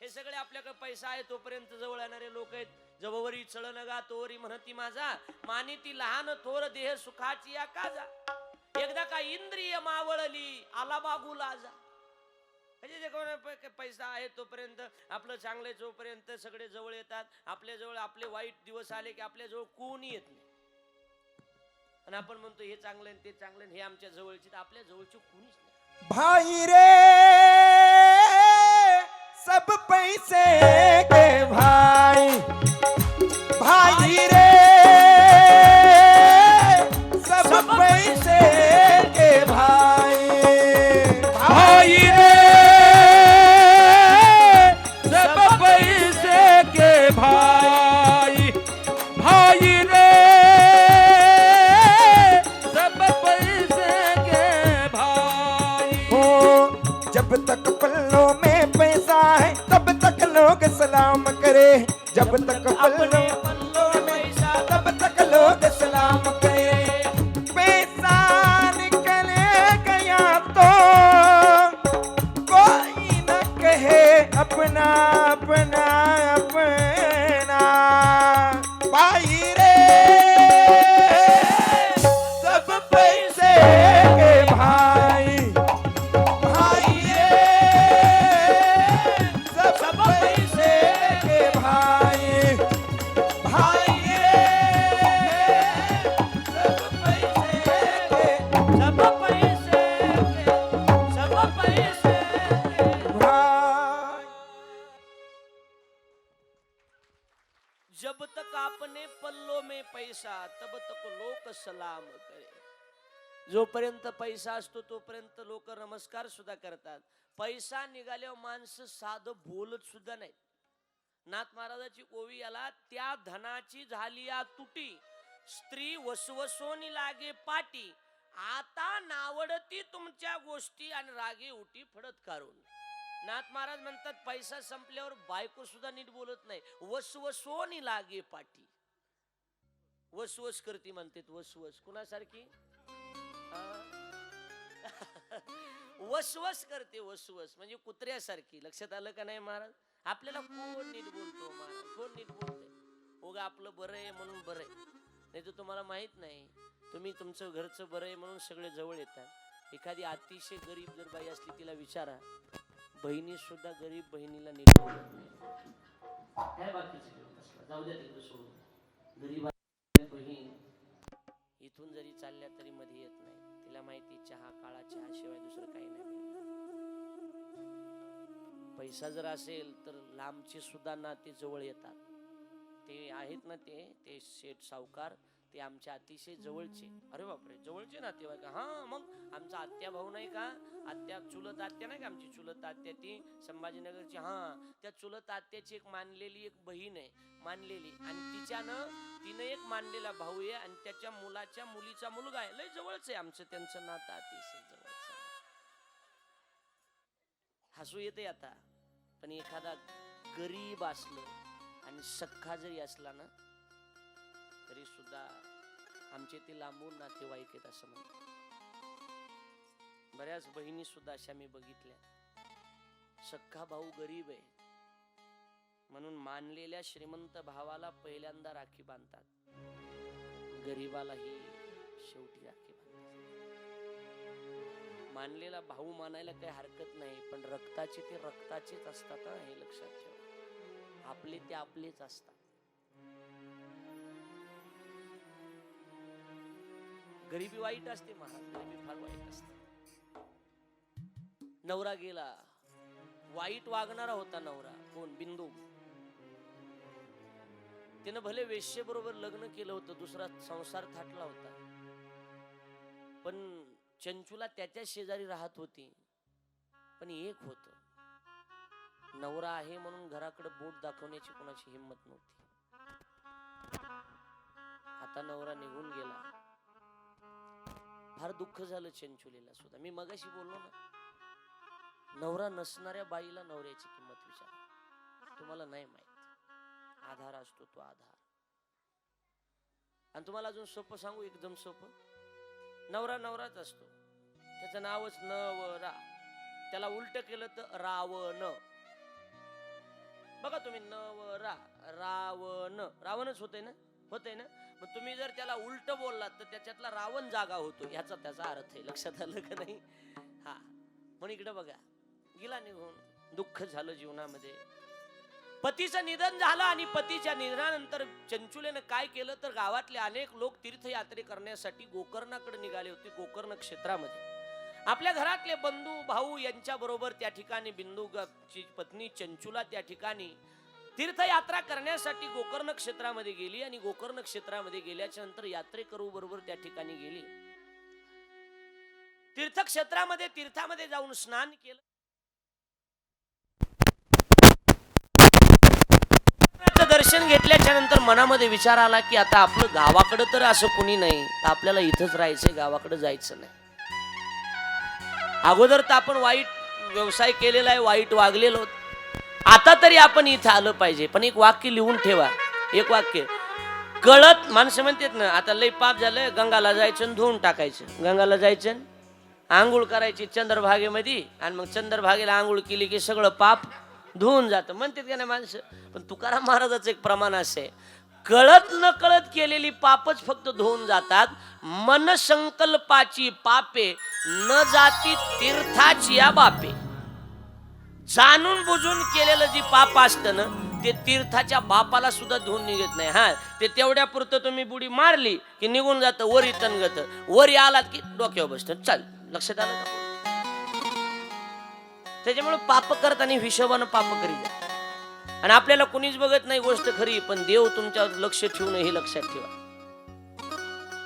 हे सगळे आपल्याकडे पैसा आहे तोपर्यंत जवळ येणारे लोक आहेत. जवळवरी चळन गा तोवरी म्हणती माझा. मानी ती लहान थोर देह सुखाची या काजा एकदा का इंद्रिय मावळली आला बागू लाजा. म्हणजे जे पैसा आहे तोपर्यंत आपलं चांगले जोपर्यंत सगळे जवळ येतात. आपल्या जवळ आपले वाईट दिवस आले की आपल्या जवळ कोणी येत नाही. आणि आपण म्हणतो हे चांगलं ते चांगलं हे आमच्या जवळचे तर आपल्या जवळचे कोणीच नाही. भाई रे! सब पैसे। लोग सलाम करे जब तक अपने पैसा तब तक लोक सलाम करे. जोपर्यंत पैसा असतो तोपर्यंत लोक नमस्कार सुद्धा करतात. पैसा निघाल्यावर माणसं साधं बोलत सुद्धा नाही नाथ महाराजाची ओवी याला त्या धनाची झाली या तुटी. स्त्री वसवसोनी लागे पाटी. आता नावडती तुमच्या गोष्टी आणि रागे उटी फडत काढून. नाथ महाराज म्हणतात पैसा संपल्यावर बायको सुद्धा नीट बोलत नाही. वसवसोनी लागे पाठी वसवस करती म्हणतात वसवस. कुणासारखी? वसवस करते वसवस. म्हणजे कुत्र्यासारखी. लक्षात आलं का नाही महाराज? आपल्याला कोण नीट बोलतो महाराज? कोण नीट बोलते उगा हो आपलं बरं आहे म्हणून बरं आहे. नाही तर तुम्हाला माहीत नाही. तुम्ही तुमचं घरचं बरं आहे म्हणून सगळे जवळ येतात. एखादी अतिशय गरीब जर बाई असली तिला विचारा. बहिणी सुद्धा गरीब बहिणीला नीट बोलत नाही. काय जाऊ द्या तिकडे सोडून. गरीब इथून जरी चालल्या तरी मध्ये येत नाही. तिला माहिती चहा काळा चहा शिवाय दुसरं काही नाही. पैसा जर असेल तर लांबचे सुद्धा नाते जवळ येतात. ते आहेत ना ते ते शेठ सावकार ते आमच्या अतिशय जवळचे. अरे बापरे जवळचे नातेवाईक. हा मग आमचा आत्या भाऊ नाही का? आत्या चुलत आत्या नाही का आमची चुलत आत्या ती? संभाजीनगरची. हा त्या चुलत आत्याची एक मानलेली एक बहीण आहे. मानलेली. आणि तिच्यानं तिनं एक मानलेला भाऊ आहे आणि त्याच्या मुलाच्या मुलीचा मुलगा आहे. लय जवळच आहे आमचं त्यांचं नातं अतिशय जवळच आहे. हसू येते आता. पण एखादा गरीब असलं आणि सख्खा जरी असला ना सुद्धा आमचे ते लांबून नातेवाईक आहेत असं म्हणतात. बऱ्याच बहिणी सुद्धा अशा मी बघितल्या. सख्खा भाऊ गरीब आहे. म्हणून मानलेल्या श्रीमंत भावाला पहिल्यांदा राखी बांधतात. गरीबालाही शेवटी राखी बांधतात. मानलेला भाऊ मानायला काही हरकत नाही पण रक्ताचे ते रक्ताचेच असतात हे लक्षात ठेवा. आपले ते आपलेच असतात. गरिबी वाईट असते महाराज गरिबी फार वाईट असते. नवरा गेला वाईट वागणारा होता नवरा कोण? बिंदू. तिनं भले वेश्येबरोबर लग्न केलं होतं दुसरा संसार थाटला होता पण चंचूला त्याच्या शेजारी राहत होती पण एक होत. नवरा आहे म्हणून घराकडे बोट दाखवण्याची कोणाची हिंमत नव्हती. आता नवरा निघून फार दुःख झालं चंचुलीला सुद्धा. मी मगाशी बोललो ना नवरा नसणाऱ्या बाईला नवऱ्याची किंमत विचार. तुम्हाला नाही माहीत. आधार असतो तो आधार. आणि तुम्हाला अजून सोपं सांगू एकदम सोपं? नवरा नवराच असतो. त्याचं नावच नवरा त्याला उलट केलं तर रावण. बघा तुम्ही नवरा रावण. रावणच होते ना? होतंय ना? मग तुम्ही जर त्याला उलट बोललात तर त्याच्यातला रावण जागा होतो. ह्याचा त्याचा अर्थ आहे. लक्षात आलं का नाही? हा. म्हणून इकडे बघा. गेला निघून. दुःख झालं जीवनामध्ये. पतीचं निधन झालं आणि पतीच्या निधनानंतर चंचुलेनं काय केलं? तर गावातले अनेक लोक तीर्थयात्रे करण्यासाठी गोकर्णाकडे निघाले होते गोकर्ण क्षेत्रामध्ये. आपल्या घरातले बंधू भाऊ यांच्या बरोबर त्या ठिकाणी बिंदू ची पत्नी चंचुला त्या ठिकाणी तीर्थयात्रा करण्यासाठी गोकर्ण क्षेत्रामध्ये गेली आणि गोकर्ण क्षेत्रामध्ये गेल्याच्यानंतर यात्रेकरू बरोबर त्या ठिकाणी गेली. तीर्थक्षेत्रामध्ये तीर्थामध्ये जाऊन स्नान केलं. दर्शन घेतल्याच्या नंतर मनामध्ये विचार आला की आता आपलं गावाकडं तर असं कुणी नाही तर आपल्याला इथंच राहायचंय गावाकडे जायचं नाही. अगोदर तर आपण वाईट व्यवसाय केलेला आहे वाईट वागलेलो आता तरी आपण इथं आलं पाहिजे. पण एक वाक्य लिहून ठेवा. एक वाक्य. कळत माणसं म्हणतात ना आता लई पाप झालं गंगाला जायचं आणि धुवून टाकायचं. गंगाला जायचं आणि आंघोळ करायची चंद्रभागेमध्ये आणि मग चंद्रभागेला आंघोळ केली की सगळं पाप धुवून जातं. म्हणतात का नाही माणसं? पण तुकाराम महाराजाचं एक प्रमाण असं आहे. कळत न कळत केलेली पापच फक्त धुवून जातात. मनसंकल्पाची पापे न जाती तीर्थाची या बापे. जाणून बुजून केलेलं जी पाप असतं ना ते तीर्थाच्या बापाला सुद्धा धुवून निघत नाही. हा ते तेवढ्या पुरतं तुम्ही बुडी मारली की निघून जातं वरी तनगत वरी आलात की डोक्यावर बसतं. चाल लक्षात आलं का? त्याच्यामुळे पाप करताना हिशोबानं पाप करीत आणि आपल्याला कुणीच बघत नाही गोष्ट खरी पण देव तुमच्यावर लक्ष ठेवून हे लक्षात ठेवा.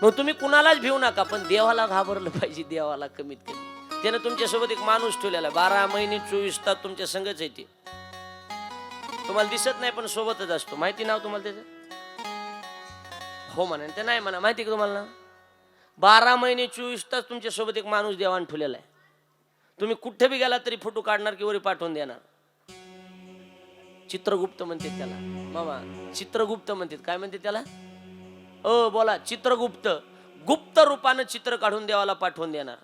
मग तुम्ही कुणालाच भिवू नका पण देवाला घाबरलं पाहिजे देवाला कमीत कमी. त्यानं तुमच्यासोबत एक माणूस ठेवलेला आहे. बारा महिने चोवीस तास तुमच्या संगच आहे ते. तुम्हाला दिसत नाही पण सोबतच असतो. माहिती नाव तुम्हाला त्याचं? हो म्हणा. ते नाही म्हणा. माहिती का तुम्हाला ना बारा महिने चोवीस तास तुमच्यासोबत एक माणूस देवाण ठेवलेला आहे. तुम्ही कुठे बी गेला तरी फोटो काढणार की वरी पाठवून देणार? चित्रगुप्त म्हणतात त्याला. मामा चित्रगुप्त म्हणतात काय म्हणते त्याला? अ बोला. चित्रगुप्त. गुप्त रूपानं चित्र काढून देवाला पाठवून देणार.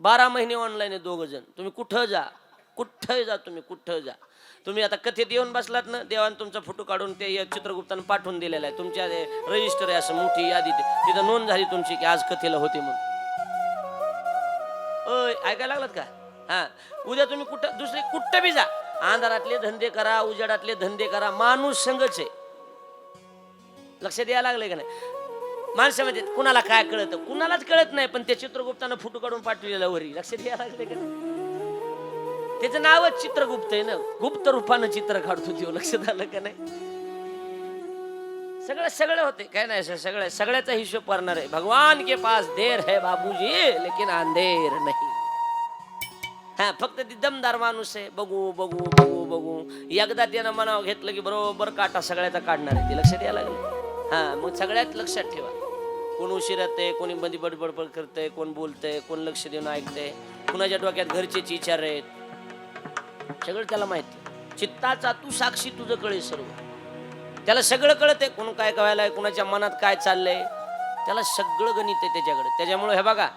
बारा महिने ऑनलाईन आहे दोघं जण तुम्ही कुठं जा? कुठं जा तुम्ही कुठं जा. तुम्ही आता कथेत येऊन बसलात ना देवाने तुमचा फोटो काढून ते चित्रगुप्तानं पाठवून दिलेला आहे. तुमच्या रजिस्टर आहे असं मोठी यादी तिथं नोंद झाली तुमची की आज कथेला होते म्हणून. अय ऐकायला लागलात का? हा. उद्या तुम्ही कुठं दुसरे कुठं बी जा. अंधारातले धंदे करा उजेडातले धंदे करा माणूस संघच आहे. लक्ष द्यायला लागले का नाही? माणसं म्हणजे कुणाला काय कळत? कुणालाच कळत नाही पण त्या चित्रगुप्तानं फोटो काढून पाठवलेला वरी. लक्ष द्यायला लागले का? त्याचं नावच चित्रगुप्त आहे ना? गुप्त रूपानं चित्र काढतो देऊ लक्षात आलं का नाही? सगळं सगळं होते. काय नाही सर सगळं सगळ्याचा हिशोब करणार आहे. भगवान के पास देर है बाबूजी लेकिन अंधेर नाही. हा फक्त ती दमदार माणूस आहे. बघू बघू बघू बघू. एकदा त्यानं मनावर घेतलं की बरोबर काटा सगळ्याचा काढणार आहे. ते लक्षात यायला लागलं हा मग सगळ्यात लक्षात ठेवा. कोण उशीर येते कोणी मध्ये बडबडबड करतंय कोण बोलते कोण लक्ष देऊन ऐकते कुणाच्या डोक्यात घरचेच विचार आहेत. सगळं त्याला माहिती चित्ताचा तू साक्षी तुझं कळे सर्व. त्याला सगळं कळतंय कोण काय कळायलाय कुणाच्या मनात काय चाललंय. त्याला सगळं गणित आहे त्याच्याकडे. त्याच्यामुळे हे बघा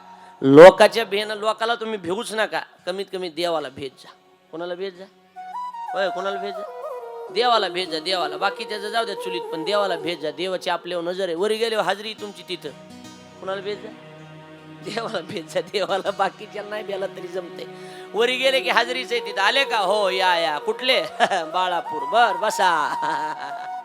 लोकाच्या भेन लोकाला तुम्ही भेऊच नका. कमीत कमी देवाला भेट जा कोणाला भेट जा होय कोणाला भेट जा देवाला भेजा देवाला. बाकी त्याचं जाऊ द्या चुलीत पण देवाला भेट जा देवाची आपल्यावर नजर आहे. वरी गेले हाजरी तुमची तिथं. कुणाला भेजा देवाला भेट जा देवाला. बाकीच्या नाही बेला तरी जमते वरी गेले की हाजरीच आहे तिथं. आले का? हो या या. कुठले? बाळापूर. बर बसा.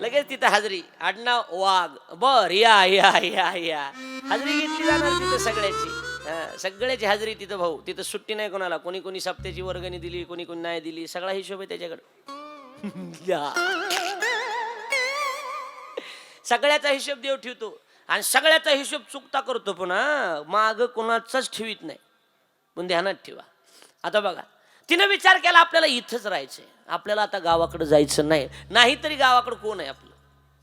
लगेच तिथं हाजरी. आडनाव वाघ. बर या या या या. हाजरी घेतली जाणार तिथं सगळ्याची. सगळ्याची हाजरी तिथं भाऊ. तिथं सुट्टी नाही कोणाला. कोणी कोणी सप्त्याची वर्गणी दिली कोणी कोणी नाही दिली. सगळा हिशोब आहे त्याच्याकडे. सगळ्याचा हिशोब देव ठेवतो. आणि सगळ्याचा हिशोब चुकता करतो पण माग कोणाचाच ठेवीत नाही. पण ध्यानात ठेवा. आता बघा तिनं विचार केला आपल्याला इथंच राहायचंय. आपल्याला आता गावाकडे जायचं नाही. नाही तरी गावाकडे कोण आहे आपलं?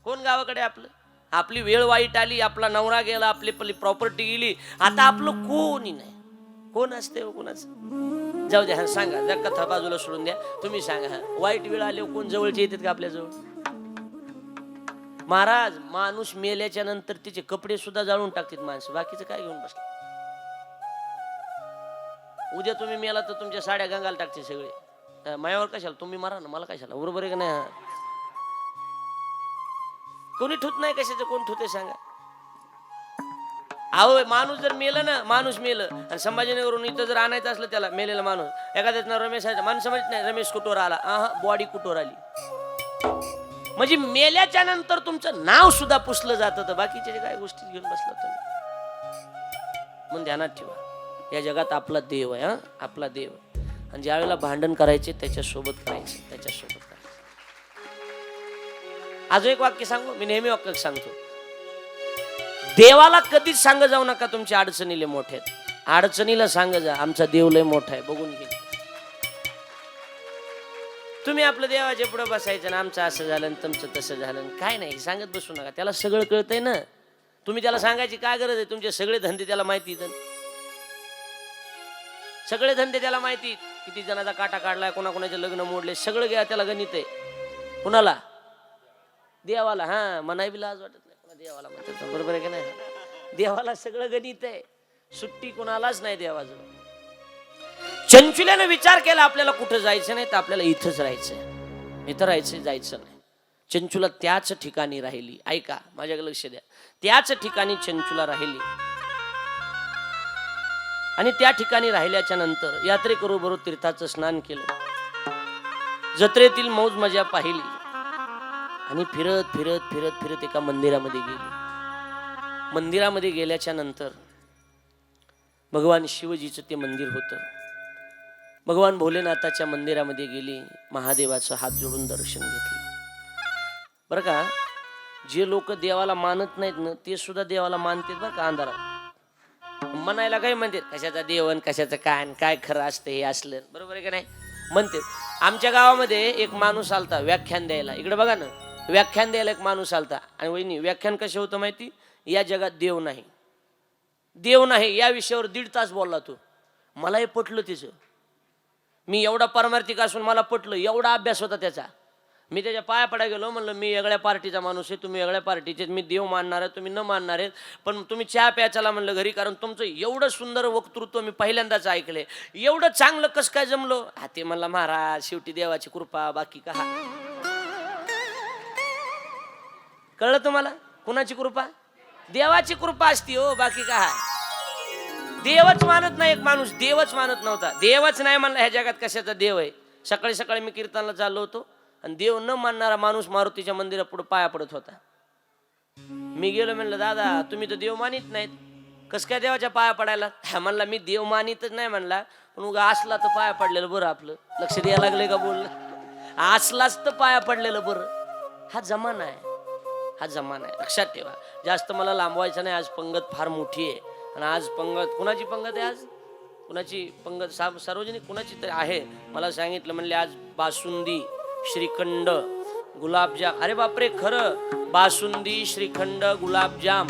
कोण गावाकडे आपलं? आपली वेळ वाईट आली आपला नवरा गेला आपली पली प्रॉपर्टी गेली. आता आपलं कोणी नाही. कोण असते कोणाच कोणाचं? जाऊ द्या हा सांगा. जर कथा बाजूला सोडून द्या. तुम्ही सांगा हा. वाईट वेळ आली कोण जवळचे येतात का आपल्या जवळ महाराज माणूस मेल्याच्या नंतर तिचे कपडे सुद्धा जाळून टाकतात माणसं. बाकीचं काय घेऊन बसले? उद्या तुम्ही मेला तर तुमच्या साड्या गंगाला टाकते सगळे. मायावर कशाला? तुम्ही मारा ना मला कशाला? बरोबर आहे का नाही कोणी ठुत नाही कशाचं कोण ठुते सांगा? अहो माणूस जर मेलं ना माणूस मेलं आणि संभाजीनगरहून इथं जर आणायचं असलं त्याला मेलेला माणूस एखाद्याच रमेश माणूस समजत नाही रमेश कुटोर आला? हा बॉडी कुटोर आली? म्हणजे मेल्याच्या नंतर तुमचं नाव सुद्धा पुसलं जातं तर बाकीच्या जे काय गोष्टी घेऊन बसला तुम्ही. म्हणून ध्यानात ठेवा. या जगात आपला देव आहे हा आपला देव. आणि ज्यावेळेला भांडण करायचे त्याच्यासोबत करायचे त्याच्या करायचे अजून एक वाक्य सांगू? मी नेहमी वाक्य सांगतो. देवाला कधीच सांग जाऊ नका तुमच्या अडचणीले मोठ्या आहेत. अडचणीला सांग जा. आमचा देव लय मोठा आहे. बघून घे. तुम्ही आपलं देवाच्या पुढे बसायचं ना आमचं असं झालं तुमचं तसं झालं काय नाही सांगत बसू नका. त्याला सगळं कळतंय ना? तुम्ही त्याला सांगायची काय गरज आहे? तुमचे सगळे धंदे त्याला माहिती सगळे धंदे त्याला माहिती किती जणाचा काटा काढलाय कोणाकोणाचे लग्न मोडले सगळं घ्या त्याला गणित आहे. कुणाला? देवाला हा मनाई बी लाज वाटत नाही. देवाला म्हणतात बरोबर आहे का नाही? देवाला सगळं गणित आहे. सुट्टी कुणालाच नाही देवाजवळ. चंचुल्यानं विचार केला आपल्याला कुठं जायचं नाही तर आपल्याला इथंच राहायचं इथं राहायचं जायचं नाही. चंचुला त्याच ठिकाणी राहिली. ऐका माझ्याकडे लक्ष द्या. त्याच ठिकाणी चंचुला राहिली. आणि त्या ठिकाणी राहिल्याच्या नंतर यात्रेकरू बरोबर तीर्थाचं स्नान केलं. जत्रेतील मौज मजा पाहिली. आणि फिरत फिरत फिरत फिरत एका मंदिरामध्ये गेली. मंदिरामध्ये गेल्याच्यानंतर भगवान शिवजीचं ते मंदिर होतं. भगवान भोलेनाथाच्या मंदिरामध्ये गेली महादेवाचं हात जोडून दर्शन घेतलं. बरं का? जे लोक देवाला मानत नाहीत ना ते सुद्धा देवाला मानतात बरं का अंधारात. म्हणायला काय म्हणतात? कशाचा देवन कशाचं काय काय खरं असतं हे असलं. बरोबर आहे का नाही? म्हणते आमच्या गावामध्ये एक माणूस आलता व्याख्यान द्यायला. इकडे बघा ना. व्याख्यान द्यायला एक माणूस आलता. आणि वहिनी व्याख्यान कसे होतं माहिती? या जगात देव नाही. देव नाही या विषयावर दीड तास बोलला तो. मला हे पटलं तिचं. मी एवढा परमार्थिक असून मला पटलं एवढा अभ्यास होता त्याचा. मी त्याच्या पाया पडा गेलो म्हणलं मी वेगळ्या पार्टीचा माणूस आहे तुम्ही वेगळ्या पार्टीचे मी देव मानणार आहे तुम्ही न मानणार आहेत. पण तुम्ही चहा प्याचाला म्हणलं घरी कारण तुमचं एवढं सुंदर वक्तृत्व मी पहिल्यांदाच ऐकले एवढं चांगलं कसं काय जमलो? हा ते म्हणलं महाराज शेवटी देवाची कृपा बाकी का? कळलं तुम्हाला? कुणाची कृपा? देवाची कृपा असती हो बाकी काय देवच मानत नाही एक माणूस देवच मानत नव्हता. देवच नाही म्हणला ह्या जगात कशाचा देव आहे? सकाळी सकाळी मी कीर्तनाला चाललो होतो आणि देव न मानणारा माणूस मारुतीच्या मंदिरा पुढे पाया पडत होता. मी गेलो म्हणलं दादा तुम्ही तर देव मानित नाहीत. कस काय देवाच्या पाया पडायला? म्हणला मी देव मानितच नाही म्हणला. पण उगा असला तर पाया पडलेलं बरं आपलं. लक्ष द्यायला लागले का बोललं असलाच तर पाया पडलेलं बरं. हा जमाना आहे. हा जमाना आहे. लक्षात ठेवा. जास्त मला लांबवायचं नाही. आज पंगत फार मोठी आहे. आणि आज पंगत कुणाची पंगत आहे आज? कुणाची पंगत? सा सार्वजनिक कुणाची तरी आहे. मला सांगितलं म्हणले आज बासुंदी श्रीखंड गुलाबजाम. अरे बापरे खरं. बासुंदी श्रीखंड गुलाबजाम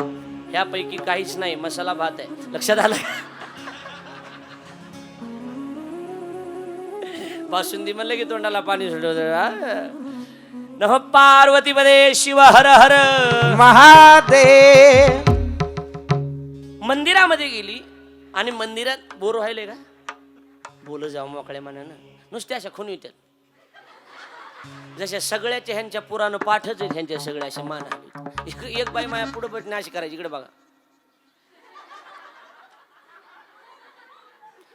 ह्यापैकी काहीच नाही. मसाला भात आहे. लक्षात आलं बासुंदी म्हणलं की तोंडाला पाणी सुटत नम पार्वती पदे शिव हर हर। महादेव। मंदिरामध्ये गेली आणि मंदिरात बोर व्हायले का? बोल जाऊ मोकळ्या मनानं. नुसत्या अशा खून येतात जशा सगळ्याच्या ह्यांच्या पुराण पाठच आहेत ह्यांच्या सगळ्या अशा मान एक बाई माया पुढे बटणे अशी करायची इकडे बघा.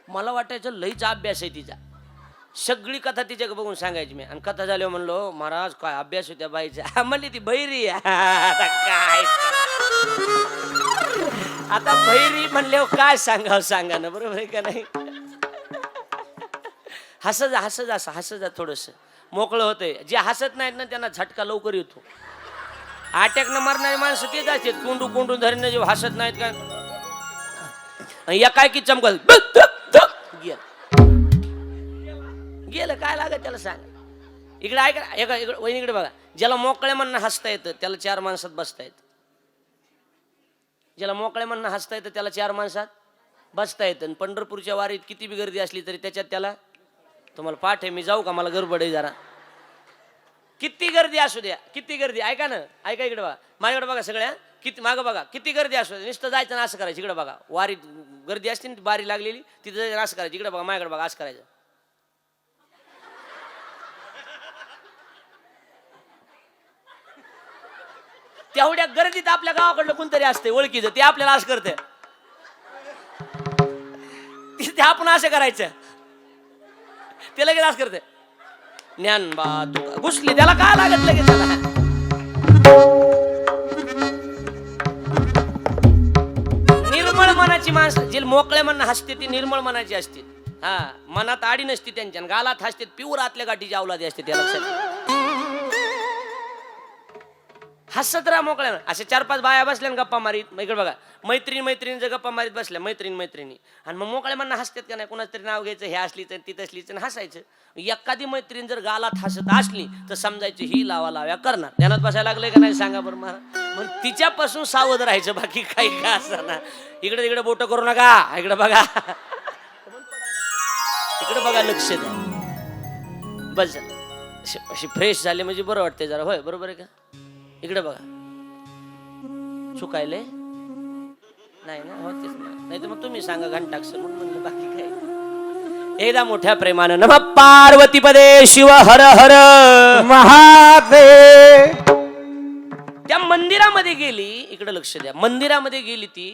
मला वाटायचं लईच अभ्यास आहे तिचा. सगळी कथा तिच्या बघून सांगायची मी. आणि कथा झाल्यावर म्हणलो महाराज काय अभ्यास होत्या बाईचा. म्हणली ती बैरी आता काय आता बैरी म्हणल्यावर काय सांगाव सांगा ना बरोबर आहे का नाही? हस जा हस जा हस जा थोडस. मोकळं होतंय. जे हसत नाहीत ना त्यांना झटका लवकर येतो. अटॅकनं न मारणारी माणसं तेच असतात. कोंडू कोंडून धरणं जे हसत नाहीत का? आणि या काय की चमकल गेलं काय लागत त्याला सांग. इकडे ऐका एका इकडे वहिनीकडे बघा. ज्याला मोकळ्या म्हणणं हसता येतं त्याला चार माणसात बसता येतं. ज्याला मोकळ्या म्हणणं हसता येतं त्याला चार माणसात बसता येतं. आणि पंढरपूरच्या वारीत किती बी गर्दी असली तरी त्याच्यात त्याला तुम्हाला पाठ आहे मी जाऊ का? मला गडबड आहे जरा. किती गर्दी असू द्या किती गर्दी. ऐका ना ऐका इकडे बघा. माझ्याकडे बघा सगळ्या. किती मागं बघा किती गर्दी असू द्या. नुसतं जायचं ना असं करायचं. इकडे बघा. वारीत गर्दी असते ना बारी लागलेली तिथं जायचं असं करायचं. इकडे बघा माझ्याकडे बघा असं करायचं. तेवढ्या गर्दीत आपल्या गावाकडलं कोणतरी असते ओळखीचं ते आपल्याला असं करते ते आपण असं करायचं. ते लगेच असं करते ज्ञान बा तू घुसली? त्याला काय लागत लगेच त्याला? निर्मळ मनाची माणसं जे मोकळ्या मन हसते ती निर्मळ मनाची असते. हा मनात आडी नसते त्यांच्या गालात हसते पिऊर आतल्या गाठीची अवलादी असते त्या लक्षात हसत राहा मोकळ्या असे चार पाच बाया बसल्या गप्पा मारीत. इकडे बघा. मैत्रीण मैत्रिणीचं गप्पा मारीत बसल्या मैत्रीण मैत्रिणी. आणि मग मोकळ्या म्हणणं हसतात का नाही? कोणाचं तरी नाव घ्यायचं हे असलीच ती तसलीच आणि हसायचं. एखादी मैत्रीण जर गालात हसत असली तर समजायचं ही लावा लाव्या करणार. ध्यानात बसायला लागले का नाही? सांगा बरं मला. मग तिच्यापासून सावध राहायचं बाकी काही का असताना इकडे तिकडे बोट करू नका. इकडे बघा. इकडे बघा लक्ष द्या. बस झालं. अशी अशी फ्रेश झाले म्हणजे बरं वाटते जरा. होय बरोबर आहे का? इकडे बघा. चुकायले. नाही ना होतेच ना. नाही तर मग तुम्ही सांगा घंटाक्षर म्हणून म्हणलं बाकी काय एकदा मोठ्या प्रेमानं नम पार्वती पदे शिव हर हर. महादेव. त्या मंदिरामध्ये गेली इकडे लक्ष द्या. मंदिरामध्ये गेली ती